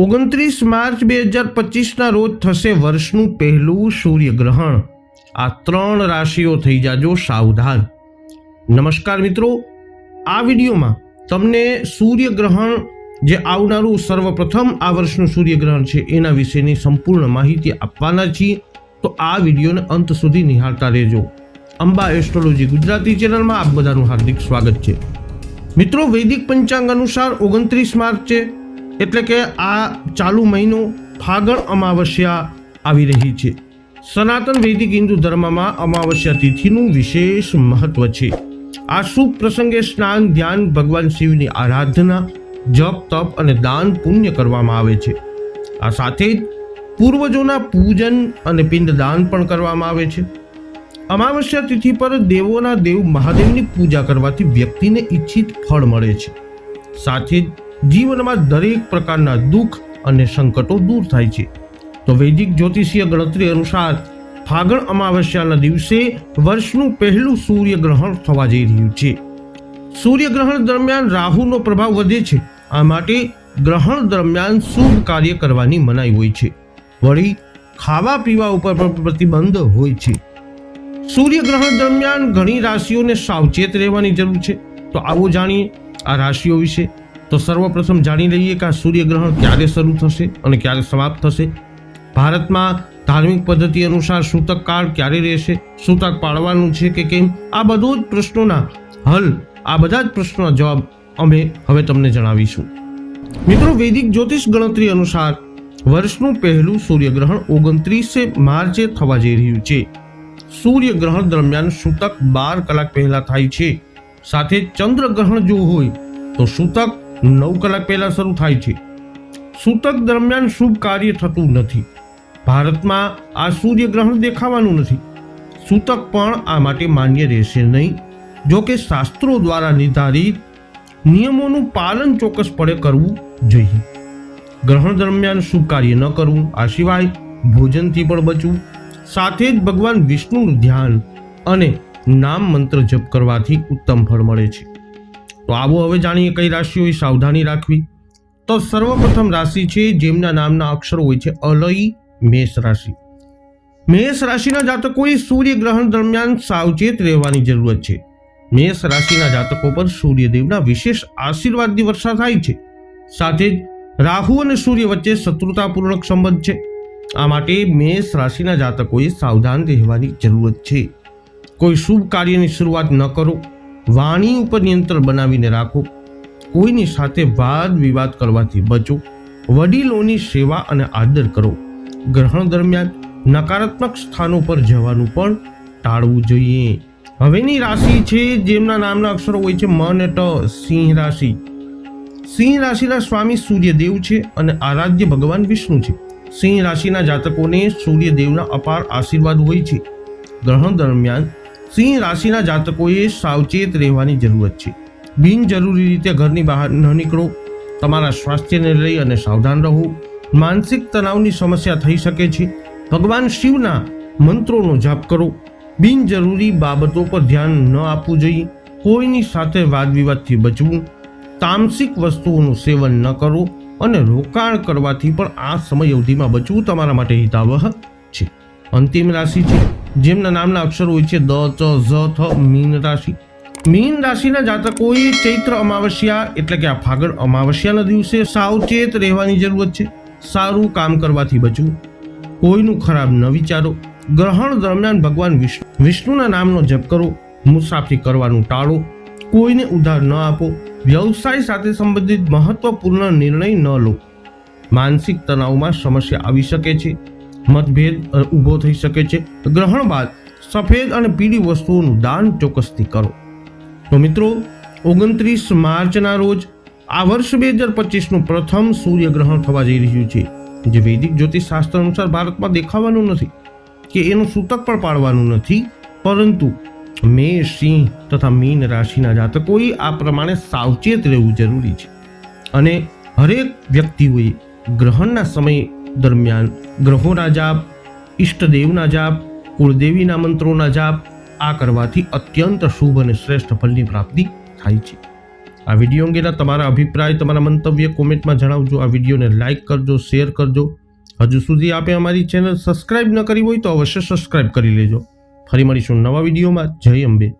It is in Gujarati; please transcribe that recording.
ઓગણત્રીસ માર્ચ બે હજાર પચીસના રોજ થશે વર્ષનું પહેલું સૂર્યગ્રહણ. આ ત્રણ રાશિઓ થઈ જાજો સાવધાન. નમસ્કાર મિત્રો, આ વિડીયોમાં તમને સૂર્યગ્રહણ જે આવનારું સર્વપ્રથમ આ વર્ષનું સૂર્યગ્રહણ છે એના વિશેની સંપૂર્ણ માહિતી આપવાના છીએ. તો આ વિડીયોને અંત સુધી નિહાળતા રહેજો. અંબા એસ્ટ્રોલોજી ગુજરાતી ચેનલમાં આપ બધાનું હાર્દિક સ્વાગત છે. મિત્રો, વૈદિક પંચાંગ અનુસાર ઓગણત્રીસ માર્ચ છે. એટલે કે આ ચાલુ મહિનો ફાગણ અમાવસ્યા આવી રહી છે. સનાતન વૈદિક હિન્દુ ધર્મમાં અમાવસ્યા તિથિનું વિશેષ મહત્વ છે. આ શુભ પ્રસંગે સ્નાન, ધ્યાન, ભગવાન શિવની આરાધના, જપ, તપ અને દાન પુણ્ય કરવામાં આવે છે. આ સાથે જ પૂર્વજોના પૂજન અને પિંડદાન પણ કરવામાં આવે છે. અમાવસ્યા તિથિ પર દેવોના દેવ મહાદેવની પૂજા કરવાથી વ્યક્તિને ઈચ્છિત ફળ મળે છે. સાથે જ જીવનમાં દરેક પ્રકારના દુઃખ અને સંકટો દૂર થાય છે. તો વૈદિક જ્યોતિષીય ગણતરી અનુસાર ફાગણ અમાવસ્યાના દિવસે વર્ષનું પહેલું સૂર્યગ્રહણ થવા જઈ રહ્યું છે. સૂર્યગ્રહણ દરમિયાન રાહુનો પ્રભાવ વધે છે. આ માટે ગ્રહણ દરમિયાન શુભ કાર્ય કરવાની મનાઈ હોય છે. વળી ખાવા પીવા ઉપર પણ પ્રતિબંધ હોય છે. સૂર્યગ્રહણ દરમિયાન ઘણી રાશિઓને સાવચેત રહેવાની જરૂર છે. તો આવો જાણીએ આ રાશિઓ વિશે. તો સર્વપ્રથમ જાણી લઈએ કે આ સૂર્યગ્રહણ ક્યારે શરૂ થશે અને ક્યારે સમાપ્ત થશે. ભારતમાં ધાર્મિક પદ્ધતિ અનુસાર સૂતક કાળ ક્યારે રહેશે? સૂતક પાળવાનું છે કે કેમ? આ બધું જ પ્રશ્નોના હલ, આ બધા જ પ્રશ્નોના જવાબ અમે હવે તમને જણાવીશું. મિત્રો, વૈદિક જ્યોતિષ ગણતરી અનુસાર વર્ષનું પહેલું સૂર્યગ્રહણ ઓગણત્રીસે માર્ચે થવા જઈ રહ્યું છે. સૂર્યગ્રહણ દરમિયાન સૂતક બાર કલાક પહેલા થાય છે. સાથે ચંદ્રગ્રહણ જો હોય તો સૂતક નવ કલાક પહેલાં શરૂ થાય છે. સૂતક દરમિયાન શુભ કાર્ય થતું નથી. ભારતમાં આ સૂર્યગ્રહણ દેખાવાનું નથી. સૂતક પણ આ માટે માન્ય રહેશે નહીં. જો કે શાસ્ત્રો દ્વારા નિર્ધારિત નિયમોનું પાલન ચોક્કસપણે કરવું જોઈએ. ગ્રહણ દરમિયાન શુભ કાર્ય ન કરવું, આ સિવાય ભોજનથી પણ બચવું. સાથે જ ભગવાન વિષ્ણુનું ધ્યાન અને નામ મંત્ર જપ કરવાથી ઉત્તમ ફળ મળે છે. તો આવો હવે જાણીએ કઈ રાશિઓએ સાવધાની રાખવી. તો સર્વપ્રથમ રાશિ છે, જેમના નામના અક્ષરો હોય છે, અલય, મેષ રાશિ. મેષ રાશિના જાતકોએ સૂર્યગ્રહણ દરમિયાન સાવચેત રહેવાની જરૂરત છે. મેષ રાશિના જાતકો પર સૂર્યદેવના વિશેષ આશીર્વાદની વર્ષા થાય છે. સાથે જ રાહુ અને સૂર્ય વચ્ચે શત્રુતાપૂર્ણક સંબંધ છે. આ માટે મેષ રાશિના જાતકોએ સાવધાન રહેવાની જરૂરત છે. કોઈ શુભ કાર્યની શરૂઆત ન કરો. વાણી ઉપર નિયંત્રણ બનાવીને રાખો. કોઈની સાથે વાદ વિવાદ કરવાથી બચો. વડીલોની સેવા અને આદર કરો. ગ્રહણ દરમિયાન નકારાત્મક સ્થાનો પર જવાનું પણ ટાળવું જોઈએ. હવેની રાશિ છે જેમના નામના અક્ષરો હોય છે મ ટ, સિંહ રાશિ. સિંહ રાશિના સ્વામી સૂર્યદેવ છે અને આરાધ્ય ભગવાન વિષ્ણુ છે. સિંહ રાશિના જાતકોને સૂર્યદેવના અપાર આશીર્વાદ હોય છે. ગ્રહણ દરમિયાન સિંહ રાશિના જાતકોએ સાવચેત રહેવાની જરૂરત છે. બિનજરૂરી રીતે ઘરની બહાર ન નીકળો. તમારા સ્વાસ્થ્યને લઈ અને સાવધાન રહો. માનસિક તણાવની સમસ્યા થઈ શકે છે. ભગવાન શિવના મંત્રોનો જાપ કરો. બિનજરૂરી બાબતો પર ધ્યાન ન આપવું જોઈએ. કોઈની સાથે વાદ વિવાદથી બચવું. તામસિક વસ્તુઓનું સેવન ન કરો અને રોકાણ કરવાથી પણ આ સમય અવધિમાં બચવું તમારા માટે હિતાવહ અંતિમ રાશિ છે. જેમના નામના અક્ષરો હોય છે દ, ચ, ઝ, થ, મીન રાશિ. મીન રાશિના જાતકોએ ચૈત્ર અમાવસ્યા એટલે કે આ ફાગણ અમાવસ્યાના દિવસે સાવચેત રહેવાની જરૂરત છે. સારું કામ કરવાથી બચવું. કોઈનું ખરાબ ન વિચારો. ગ્રહણ દરમિયાન ભગવાન વિષ્ણુ, વિષ્ણુના નામનો જપ કરો. મુસાફરી કરવાનું ટાળો. કોઈને ઉધાર ન આપો. વ્યવસાય સાથે સંબંધિત મહત્વપૂર્ણ નિર્ણય ન લો. માનસિક તણાવમાં સમસ્યા આવી શકે છે. મતભેદ ઊભો થઈ શકે છે. ગ્રહણ બાદ સફેદ અને પીળી વસ્તુઓનું દાન ચોક્કસથી કરો. તો મિત્રો, ઓગણત્રીસ માર્ચના રોજ આ વર્ષ બે હજાર પચીસનું પ્રથમ સૂર્યગ્રહણ થવા જઈ રહ્યું છે. જે વૈદિક જ્યોતિષ શાસ્ત્ર અનુસાર ભારતમાં દેખાવાનું નથી કે એનું સૂતક પણ પાડવાનું નથી, પરંતુ મેષ સિંહ તથા મીન રાશિના જાતકોએ આ પ્રમાણે સાવચેત રહેવું જરૂરી છે. અને હરેક વ્યક્તિઓએ ગ્રહણના સમય દરમિયાન ગ્રહોના જાપ ઈષ્ટદેવના જાપ કુળદેવીના મંત્રોના જાપ, આ કરવાથી અત્યંત શુભ અને શ્રેષ્ઠ ફળની પ્રાપ્તિ થાય છે. આ વીડિયો અંગેના તમારા અભિપ્રાય, તમારા મંતવ્ય કોમેન્ટમાં જણાવજો. આ વિડીયોને લાઇક કરજો શેર કરજો. હજુ સુધી આપે અમારી ચેનલ સબસ્ક્રાઇબ ન કરી હોય તો અવશ્ય સબસ્ક્રાઇબ કરી લેજો. ફરી મળીશું નવા વિડીયોમાં. જય અંબે.